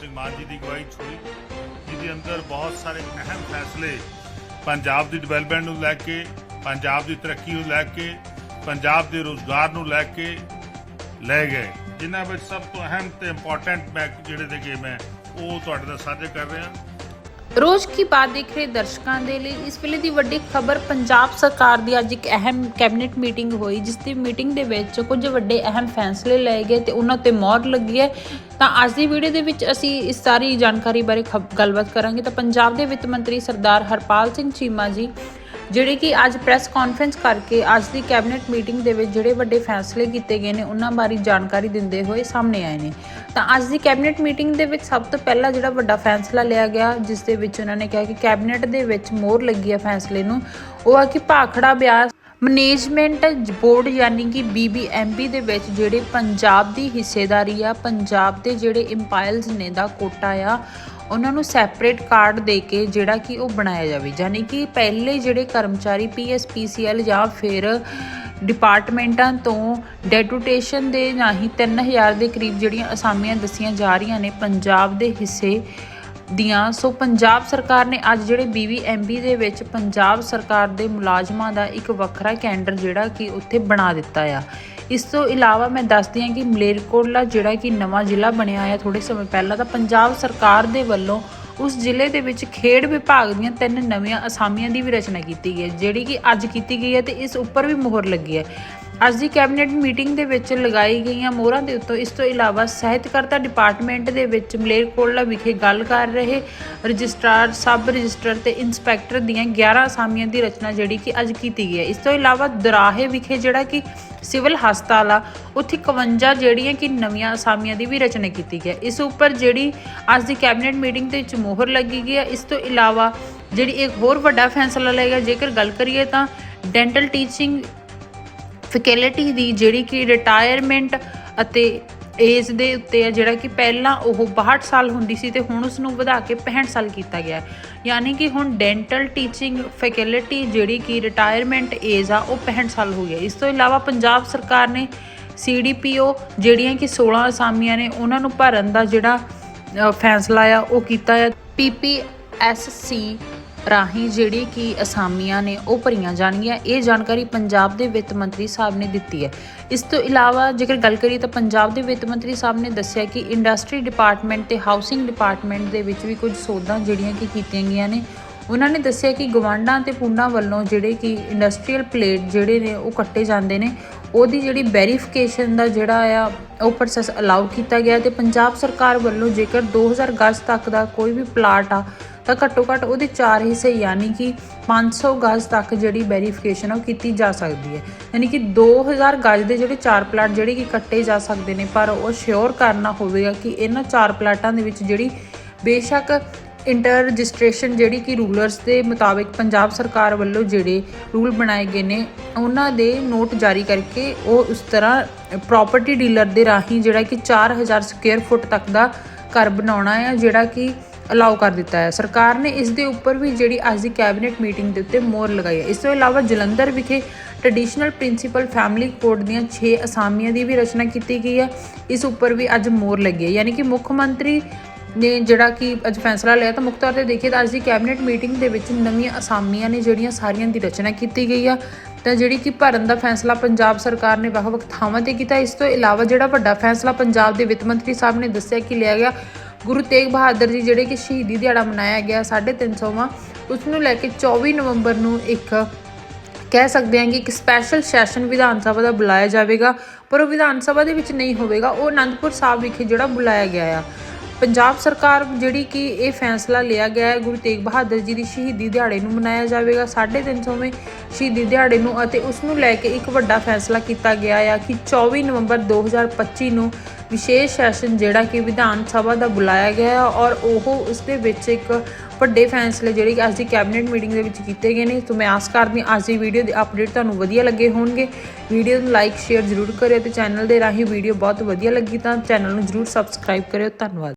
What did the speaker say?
ਸਿੰਘ ਮਾਨ ਜੀ ਦੀ ਅਗਵਾਈ 'ਚ ਹੋਈ ਜਿਹਦੇ ਅੰਦਰ ਬਹੁਤ ਸਾਰੇ ਅਹਿਮ ਫੈਸਲੇ ਪੰਜਾਬ ਦੀ ਡਿਵੈਲਪਮੈਂਟ ਨੂੰ ਲੈ ਕੇ, ਪੰਜਾਬ ਦੀ ਤਰੱਕੀ ਨੂੰ ਲੈ ਕੇ, ਪੰਜਾਬ ਦੇ ਰੋਜ਼ਗਾਰ ਨੂੰ ਲੈ ਕੇ ਲਏ ਗਏ। ਜਿਨ੍ਹਾਂ ਵਿੱਚ ਸਭ ਤੋਂ ਅਹਿਮ ਤੇ ਇੰਪੋਰਟੈਂਟ ਮੈਂ ਜਿਹੜੇ ਦੇਗੇ ਮੈਂ, ਉਹ ਤੁਹਾਡੇ ਨਾਲ ਸਾਂਝੇ ਕਰ ਰਿਹਾ। ਰੋਜ਼ ਕੀ ਬਾਤ ਦੇਖ ਰਹੇ ਦਰਸ਼ਕਾਂ ਦੇ ਲਈ? ਇਸ ਵੇਲੇ ਦੀ ਵੱਡੀ ਖਬਰ ਪੰਜਾਬ ਸਰਕਾਰ ਦੀ ਅੱਜ ਇੱਕ ਅਹਿਮ ਕੈਬਨਿਟ ਮੀਟਿੰਗ ਹੋਈ, ਜਿਸ ਦੀ ਮੀਟਿੰਗ ਦੇ ਵਿੱਚ ਕੁਝ ਵੱਡੇ ਅਹਿਮ ਫੈਸਲੇ ਲਏ ਗਏ ਤੇ ਉਹਨਾਂ ਤੇ ਮੋਹਰ ਲੱਗੀ ਹੈ। ਤਾਂ ਅੱਜ ਦੀ ਵੀਡੀਓ ਦੇ ਵਿੱਚ ਅਸੀਂ ਇਸ ਸਾਰੀ ਜਾਣਕਾਰੀ ਬਾਰੇ ਖਬ- ਗੱਲਬਾਤ ਕਰਾਂਗੇ। ਤਾਂ ਪੰਜਾਬ ਦੇ ਵਿੱਤ ਮੰਤਰੀ ਸਰਦਾਰ ਹਰਪਾਲ ਸਿੰਘ ਚੀਮਾ ਜੀ ਜਿਹੜੇ ਕਿ ਅੱਜ ਪ੍ਰੈਸ ਕਾਨਫਰੰਸ ਕਰਕੇ, ਅੱਜ ਦੀ ਕੈਬਨਿਟ ਮੀਟਿੰਗ ਦੇ ਵਿੱਚ ਜਿਹੜੇ ਵੱਡੇ ਫੈਸਲੇ ਕੀਤੇ ਗਏ ਨੇ, ਉਹਨਾਂ ਬਾਰੇ ਜਾਣਕਾਰੀ ਦਿੰਦੇ ਹੋਏ ਸਾਹਮਣੇ ਆਏ ਨੇ। ਤਾਂ ਅੱਜ ਦੀ ਕੈਬਨਿਟ ਮੀਟਿੰਗ ਦੇ ਵਿੱਚ ਸਭ ਤੋਂ ਪਹਿਲਾਂ ਜਿਹੜਾ ਵੱਡਾ ਫੈਸਲਾ ਲਿਆ ਗਿਆ, ਜਿਸ ਦੇ ਵਿੱਚ ਉਹਨਾਂ ਨੇ ਕਿਹਾ ਕਿ ਕੈਬਨਿਟ ਦੇ ਵਿੱਚ ਮੋਹਰ ਲੱਗੀ ਹੈ ਫੈਸਲੇ ਨੂੰ, ਉਹ ਆ ਕਿ ਭਾਖੜਾ ਬਿਆਸ ਮੈਨੇਜਮੈਂਟ ਬੋਰਡ ਯਾਨੀ ਕਿ BBMB ਦੇ ਵਿੱਚ ਜਿਹੜੇ ਪੰਜਾਬ ਦੀ ਹਿੱਸੇਦਾਰੀ ਆ, ਪੰਜਾਬ ਦੇ ਜਿਹੜੇ ਇੰਪਾਇਲਸ ਨੇ ਦਾ ਕੋਟਾ ਆ ਉਹਨਾਂ ਨੂੰ ਸੈਪਰੇਟ ਕਾਰਡ ਦੇ ਕੇ ਜਿਹੜਾ ਕਿ ਉਹ ਬਣਾਇਆ ਜਾਵੇ। ਯਾਨੀ ਕਿ ਪਹਿਲੇ ਜਿਹੜੇ ਕਰਮਚਾਰੀ PSPCL ਜਾਂ ਫਿਰ ਡਿਪਾਰਟਮੈਂਟਾਂ ਤੋਂ ਡੈਪੂਟੇਸ਼ਨ ਦੇ ਰਾਹੀਂ 3000 ਦੇ ਕਰੀਬ ਜਿਹੜੀਆਂ ਅਸਾਮੀਆਂ ਦੱਸੀਆਂ ਜਾ ਰਹੀਆਂ ਨੇ, ਪੰਜਾਬ ਦੇ ਹਿੱਸੇ ਦੀਆਂ। ਸੋ ਪੰਜਾਬ ਸਰਕਾਰ ਨੇ ਅੱਜ ਜਿਹੜੇ BBMB ਦੇ ਵਿੱਚ ਪੰਜਾਬ ਸਰਕਾਰ ਦੇ ਮੁਲਾਜ਼ਮਾਂ ਦਾ ਇੱਕ ਵੱਖਰਾ ਕੈਂਡਰ ਜਿਹੜਾ ਕਿ ਉੱਥੇ ਬਣਾ ਦਿੱਤਾ ਆ। ਇਸ ਤੋਂ ਇਲਾਵਾ ਮੈਂ ਦੱਸਦੀ ਹਾਂ ਕਿ ਮਲੇਰਕੋਟਲਾ ਜਿਹੜਾ ਕਿ ਨਵਾਂ ਜ਼ਿਲ੍ਹਾ ਬਣਿਆ ਆ ਥੋੜੇ ਸਮੇਂ ਪਹਿਲਾਂ ਤਾਂ ਪੰਜਾਬ ਸਰਕਾਰ ਦੇ ਵੱਲੋਂ ਉਸ ਜ਼ਿਲ੍ਹੇ ਦੇ ਵਿੱਚ ਖੇਡ ਵਿਭਾਗ ਦੀਆਂ ਤਿੰਨ ਨਵੀਆਂ ਅਸਾਮੀਆਂ ਦੀ ਵੀ ਰਚਨਾ ਕੀਤੀ ਗਈ ਹੈ, ਜਿਹੜੀ ਕਿ ਅੱਜ ਕੀਤੀ ਗਈ ਹੈ ਤੇ ਇਸ ਉੱਪਰ ਵੀ ਮੋਹਰ ਲੱਗੀ ਹੈ। ਅੱਜ ਦੀ ਕੈਬਨਿਟ ਮੀਟਿੰਗ ਦੇ ਵਿੱਚ ਲਗਾਈ ਗਈਆਂ ਮੋਹਰਾਂ ਦੇ ਉੱਤੋਂ ਇਸ ਤੋਂ ਇਲਾਵਾ ਸਹਿਤਕਰਤਾ ਡਿਪਾਰਟਮੈਂਟ ਦੇ ਵਿੱਚ ਮਲੇਰਕੋਟਲਾ ਵਿਖੇ ਗੱਲ ਕਰ ਰਹੇ ਰਜਿਸਟਰਾਰ, ਸਬ ਰਜਿਸਟਰ ਤੇ ਇੰਸਪੈਕਟਰ ਦੀਆਂ 11 ਅਸਾਮੀਆਂ ਦੀ ਰਚਨਾ ਜਿਹੜੀ ਕਿ ਅੱਜ ਕੀਤੀ ਗਈ ਹੈ। ਇਸ ਤੋਂ ਇਲਾਵਾ ਦਰਾਹੇ ਵਿਖੇ ਜਿਹੜਾ ਕਿ ਸਿਵਲ ਹਸਪਤਾਲ ਆ, ਉੱਥੇ 51 ਜਿਹੜੀਆਂ ਕਿ ਨਵੀਆਂ ਅਸਾਮੀਆਂ ਦੀ ਵੀ ਰਚਨਾ ਕੀਤੀ ਗਈ ਹੈ। ਇਸ ਉੱਪਰ ਜਿਹੜੀ ਅੱਜ ਦੀ ਕੈਬਨਿਟ ਮੀਟਿੰਗ ਦੇ ਵਿੱਚ ਮੋਹਰ ਲੱਗੀ ਗਈ ਹੈ ਇਸ ਤੋਂ ਇਲਾਵਾ ਜਿਹੜੀ ਇੱਕ ਹੋਰ ਵੱਡਾ ਫੈਸਲਾ ਲਏਗਾ, ਜੇਕਰ ਗੱਲ ਕਰੀਏ ਤਾਂ ਡੈਂਟਲ ਟੀਚਿੰਗ ਫੈਕਲਟੀ ਦੀ ਜਿਹੜੀ ਕਿ ਰਿਟਾਇਰਮੈਂਟ ਅਤੇ ਏਜ ਦੇ ਉੱਤੇ ਹੈ, ਜਿਹੜਾ ਕਿ ਪਹਿਲਾਂ ਉਹ 62 ਸਾਲ ਹੁੰਦੀ ਸੀ ਤੇ ਹੁਣ ਉਸ ਨੂੰ ਵਧਾ ਕੇ 65 ਸਾਲ ਕੀਤਾ ਗਿਆ ਹੈ। ਯਾਨੀ ਕਿ ਹੁਣ ਡੈਂਟਲ ਟੀਚਿੰਗ ਫੈਕਲਟੀ ਜਿਹੜੀ ਕਿ ਰਿਟਾਇਰਮੈਂਟ ਏਜ ਆ, ਉਹ 65 ਸਾਲ ਹੋ ਗਿਆ ਇਸ ਤੋਂ ਇਲਾਵਾ ਪੰਜਾਬ ਸਰਕਾਰ ਨੇ ਸੀਡੀਪੀਓ ਜਿਹੜੀਆਂ ਕਿ 16 ਅਸਾਮੀਆਂ ਨੇ, ਉਹਨਾਂ ਨੂੰ ਭਰਨ ਦਾ ਜਿਹੜਾ ਫੈਸਲਾ ਆ, ਉਹ ਕੀਤਾ ਹੈ ਪੀਪੀਐਸਸੀ ਰਾਹੀਂ ਜਿਹੜੀ ਕਿ ਅਸਾਮੀਆਂ ਨੇ, ਉਹ ਭਰੀਆਂ ਜਾਣਗੀਆਂ। ਇਹ ਜਾਣਕਾਰੀ ਪੰਜਾਬ ਦੇ ਵਿੱਤ ਮੰਤਰੀ ਸਾਹਿਬ ਨੇ ਦਿੱਤੀ ਹੈ। ਇਸ ਤੋਂ ਇਲਾਵਾ ਜੇਕਰ ਗੱਲ ਕਰੀਏ ਤਾਂ ਪੰਜਾਬ ਦੇ ਵਿੱਤ ਮੰਤਰੀ ਸਾਹਿਬ ਨੇ ਦੱਸਿਆ ਕਿ ਇੰਡਸਟਰੀ ਡਿਪਾਰਟਮੈਂਟ ਤੇ ਹਾਊਸਿੰਗ ਡਿਪਾਰਟਮੈਂਟ ਦੇ ਵਿੱਚ ਵੀ ਕੁਝ ਸੋਧਾਂ ਜਿਹੜੀਆਂ ਕਿ ਕੀਤੀਆਂ ਗਈਆਂ ਨੇ, ਉਹਨਾਂ ਨੇ ਦੱਸਿਆ ਕਿ ਗਵਾਂਡਾਂ ਤੇ ਪੁੰਡਾਂ ਵੱਲੋਂ ਜਿਹੜੇ ਕਿ ਇੰਡਸਟਰੀਅਲ ਪਲੇਟ ਜਿਹੜੇ ਨੇ, ਉਹ ਕੱਟੇ ਜਾਂਦੇ ਨੇ। ਉਹਦੀ ਜਿਹੜੀ ਵੈਰੀਫਿਕੇਸ਼ਨ ਦਾ ਜਿਹੜਾ ਆ, ਉਹ ਪ੍ਰੋਸੈਸ ਅਲਾਉ ਕੀਤਾ ਗਿਆ ਤੇ ਪੰਜਾਬ ਸਰਕਾਰ ਵੱਲੋਂ ਜੇਕਰ 2000 ਗਜ਼ ਤੱਕ ਦਾ ਕੋਈ ਵੀ ਪਲਾਟ ਆ, ਤਾਂ ਘੱਟੋ ਘੱਟ ਉਹਦੇ ਚਾਰ ਹਿੱਸੇ ਯਾਨੀ ਕਿ 500 ਗਜ਼ ਤੱਕ ਜਿਹੜੀ ਵੈਰੀਫਿਕੇਸ਼ਨ ਉਹ ਕੀਤੀ ਜਾ ਸਕਦੀ ਹੈ। ਯਾਨੀ ਕਿ 2000 ਗਜ਼ ਦੇ ਜਿਹੜੇ ਚਾਰ ਪਲਾਟ ਜਿਹੜੇ ਕਿ ਕੱਟੇ ਜਾ ਸਕਦੇ ਨੇ, ਪਰ ਉਹ ਸ਼ੋਰ ਕਰਨਾ ਹੋਵੇਗਾ ਕਿ ਇਹਨਾਂ ਚਾਰ ਪਲਾਟਾਂ ਦੇ ਵਿੱਚ ਜਿਹੜੀ ਬੇਸ਼ੱਕ ਇੰਟਰ ਰਜਿਸਟ੍ਰੇਸ਼ਨ ਜਿਹੜੀ ਕਿ ਰੂਲਰਸ ਦੇ ਮੁਤਾਬਿਕ ਪੰਜਾਬ ਸਰਕਾਰ ਵੱਲੋਂ ਜਿਹੜੇ ਰੂਲ ਬਣਾਏ ਗਏ ਨੇ, ਉਹਨਾਂ ਦੇ ਨੋਟ ਜਾਰੀ ਕਰਕੇ ਉਹ ਉਸ ਤਰ੍ਹਾਂ ਪ੍ਰਾਪਰਟੀ ਡੀਲਰ ਦੇ ਰਾਹੀਂ ਜਿਹੜਾ ਕਿ 4000 ਸਕੁਅਰ ਫੁੱਟ ਤੱਕ ਦਾ ਘਰ ਬਣਾਉਣਾ ਹੈ ਜਿਹੜਾ ਕਿ ਅਲਾਉ ਕਰ ਦਿੱਤਾ ਹੈ ਸਰਕਾਰ ਨੇ ਇਸ ਦੇ ਉੱਪਰ ਵੀ ਜਿਹੜੀ ਅੱਜ ਦੀ ਕੈਬਨਿਟ ਮੀਟਿੰਗ ਦੇ ਉੱਤੇ ਮੋਹਰ ਲਗਾਈ ਹੈ ਇਸ ਤੋਂ ਇਲਾਵਾ ਜਲੰਧਰ ਵਿਖੇ ਟ੍ਰੈਡੀਸ਼ਨਲ ਪ੍ਰਿੰਸੀਪਲ ਫੈਮਿਲੀ ਕੋਰਟ ਦੀਆਂ 6 ਅਸਾਮੀਆਂ ਦੀ ਵੀ ਰਚਨਾ ਕੀਤੀ ਗਈ ਹੈ ਇਸ ਉੱਪਰ ਵੀ ਅੱਜ ਮੋਹਰ ਲੱਗੀ ਹੈ ਯਾਨੀ ਕਿ ਮੁੱਖ ਮੰਤਰੀ ਨੇ ਜਿਹੜਾ ਕਿ ਅੱਜ ਫੈਸਲਾ ਲਿਆ ਤਾਂ ਮੁੱਖ ਤੌਰ ਤੇ ਦੇਖੀਏ ਤਾਂ ਅੱਜ ਦੀ ਕੈਬਨਿਟ ਮੀਟਿੰਗ ਦੇ ਵਿੱਚ ਨਵੀਆਂ ਅਸਾਮੀਆਂ ਨੇ ਜਿਹੜੀਆਂ ਸਾਰੀਆਂ ਦੀ ਰਚਨਾ ਕੀਤੀ ਗਈ ਆ। ਤਾਂ ਜਿਹੜੀ ਕਿ ਭਰਨ ਦਾ ਫੈਸਲਾ ਪੰਜਾਬ ਸਰਕਾਰ ਨੇ ਵੱਖ-ਵੱਖ ਥਾਵਾਂ ਤੇ ਕੀਤਾ। ਇਸ ਤੋਂ ਇਲਾਵਾ ਜਿਹੜਾ ਵੱਡਾ ਫੈਸਲਾ ਪੰਜਾਬ ਦੇ ਵਿੱਤ ਮੰਤਰੀ ਸਾਹਿਬ ਨੇ ਦੱਸਿਆ ਕਿ ਲਿਆ ਗਿਆ, ਗੁਰੂ ਤੇਗ ਬਹਾਦਰ ਜੀ ਜਿਹੜੇ ਕਿ ਸ਼ਹੀਦੀ ਦਿਹਾੜਾ ਮਨਾਇਆ ਗਿਆ 350ਵਾਂ ਉਸ ਨੂੰ ਲੈ ਕੇ 24 ਨਵੰਬਰ ਨੂੰ ਇੱਕ ਕਹਿ ਸਕਦੇ ਹਾਂ ਕਿ ਇੱਕ ਸਪੈਸ਼ਲ ਸੈਸ਼ਨ ਵਿਧਾਨ ਸਭਾ ਦਾ ਬੁਲਾਇਆ ਜਾਵੇਗਾ। ਪਰ ਉਹ ਵਿਧਾਨ ਸਭਾ ਦੇ ਵਿੱਚ ਨਹੀਂ ਹੋਵੇਗਾ। ਉਹ ਅਨੰਦਪੁਰ ਸਾਹਿਬ ਵਿਖੇ ਜਿਹੜਾ ਬੁਲਾਇਆ ਗਿਆ ਆ। ਪੰਜਾਬ ਸਰਕਾਰ ਜਿਹੜੀ ਕਿ ਇਹ ਫੈਸਲਾ ਲਿਆ ਗਿਆ ਹੈ, ਗੁਰੂ ਤੇਗ ਬਹਾਦਰ ਜੀ ਦੀ ਸ਼ਹੀਦੀ ਦਿਹਾੜੇ ਨੂੰ ਮਨਾਇਆ ਜਾਵੇਗਾ 350ਵੇਂ ਸ਼ਹੀਦੀ ਦਿਹਾੜੇ ਨੂੰ ਅਤੇ ਉਸ ਨੂੰ ਲੈ ਕੇ ਇੱਕ ਵੱਡਾ ਫੈਸਲਾ ਕੀਤਾ ਗਿਆ ਆ ਕਿ 24 ਨਵੰਬਰ 2025 ਨੂੰ ਵਿਸ਼ੇਸ਼ ਸੈਸ਼ਨ ਜਿਹੜਾ ਕਿ ਵਿਧਾਨ ਸਭਾ ਦਾ ਬੁਲਾਇਆ ਗਿਆ ਹੈ ਔਰ ਉਹ ਉਸ ਦੇ ਵਿੱਚ ਇੱਕ ਵੱਡੇ ਫੈਸਲੇ ਜਿਹੜੇ ਕਿ ਅੱਜ ਦੀ ਕੈਬਨਿਟ ਮੀਟਿੰਗ ਦੇ ਵਿੱਚ ਕੀਤੇ ਗਏ ਨੇ। ਸੋ ਮੈਂ ਆਸ ਕਰਦੀ ਅੱਜ ਦੀ ਵੀਡੀਓ ਦੇ ਅਪਡੇਟ ਤੁਹਾਨੂੰ ਵਧੀਆ ਲੱਗੇ ਹੋਣਗੇ। ਵੀਡੀਓ ਨੂੰ ਲਾਈਕ, ਸ਼ੇਅਰ ਜ਼ਰੂਰ ਕਰਿਓ ਤੇ ਚੈਨਲ ਦੇ ਰਾਹੀਂ ਵੀਡੀਓ ਬਹੁਤ ਵਧੀਆ ਲੱਗੀ ਤਾਂ ਚੈਨਲ ਨੂੰ ਜ਼ਰੂਰ ਸਬਸਕ੍ਰਾਈਬ ਕਰਿਓ। ਧੰਨਵਾਦ।